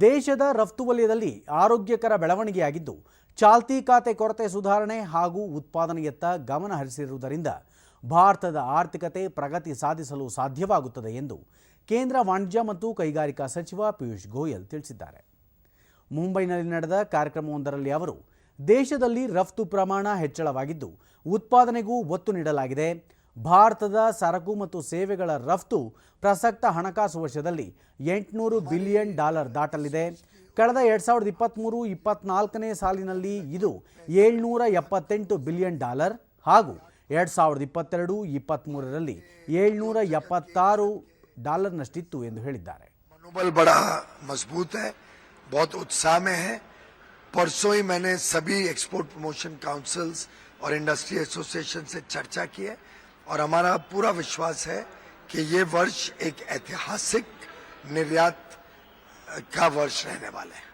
ದೇಶದ ರಫ್ತು ವಲಯದಲ್ಲಿ ಆರೋಗ್ಯಕರ ಬೆಳವಣಿಗೆಯಾಗಿದ್ದು, ಚಾಲ್ತಿ ಖಾತೆ ಕೊರತೆ ಸುಧಾರಣೆ ಹಾಗೂ ಉತ್ಪಾದನೆಯತ್ತ ಗಮನ ಹರಿಸಿರುವುದರಿಂದ ಭಾರತದ ಆರ್ಥಿಕತೆ ಪ್ರಗತಿ ಸಾಧಿಸಲು ಸಾಧ್ಯವಾಗುತ್ತದೆ ಎಂದು ಕೇಂದ್ರ ವಾಣಿಜ್ಯ ಮತ್ತು ಕೈಗಾರಿಕಾ ಸಚಿವ ಪಿಯೂಷ್ ಗೋಯಲ್ ತಿಳಿಸಿದ್ದಾರೆ. ಮುಂಬೈನಲ್ಲಿ ನಡೆದ ಕಾರ್ಯಕ್ರಮವೊಂದರಲ್ಲಿ ಅವರು, ದೇಶದಲ್ಲಿ ರಫ್ತು ಪ್ರಮಾಣ ಹೆಚ್ಚಳವಾಗಿದ್ದು, ಉತ್ಪಾದನೆಗೂ ಒತ್ತು ನೀಡಲಾಗಿದೆ. ಭಾರತದ ಸರಕು ಮತ್ತು ಸೇವೆಗಳ ರಫ್ತು ಪ್ರಸಕ್ತ ಹಣಕಾಸು ವರ್ಷದಲ್ಲಿ ಎಂಟುನೂರು ಬಿಲಿಯನ್ ಡಾಲರ್ ದಾಟಲಿದೆ ಕಳೆದ ಎರಡು ಸಾವಿರದ ಇಪ್ಪತ್ತ್ಮೂರು ಇಪ್ಪತ್ನಾಲ್ಕನೇ ಸಾಲಿನಲ್ಲಿ ಇದು ಏಳ್ನೂರ ಎಪ್ಪತ್ತೆಂಟು ಬಿಲಿಯನ್ ಡಾಲರ್ ಹಾಗೂ ಎರಡು ಸಾವಿರದ ಇಪ್ಪತ್ತೆರಡು ಇಪ್ಪತ್ತ್ಮೂರರಲ್ಲಿ ಏಳ್ನೂರ ಎಪ್ಪತ್ತಾರು ಡಾಲರ್ನಷ್ಟಿತ್ತು ಎಂದು ಹೇಳಿದ್ದಾರೆ मनोबल बड़ा मजबूत है बहुत उत्साह में है परसों ही मैंने सभी एक्सपोर्ट प्रमोशन काउंसिल्स और इंडस्ट्री एसोसिएशन से चर्चा की है और हमारा पूरा विश्वास है कि ये वर्ष एक ऐतिहासिक निर्यात का वर्ष रहने वाला है।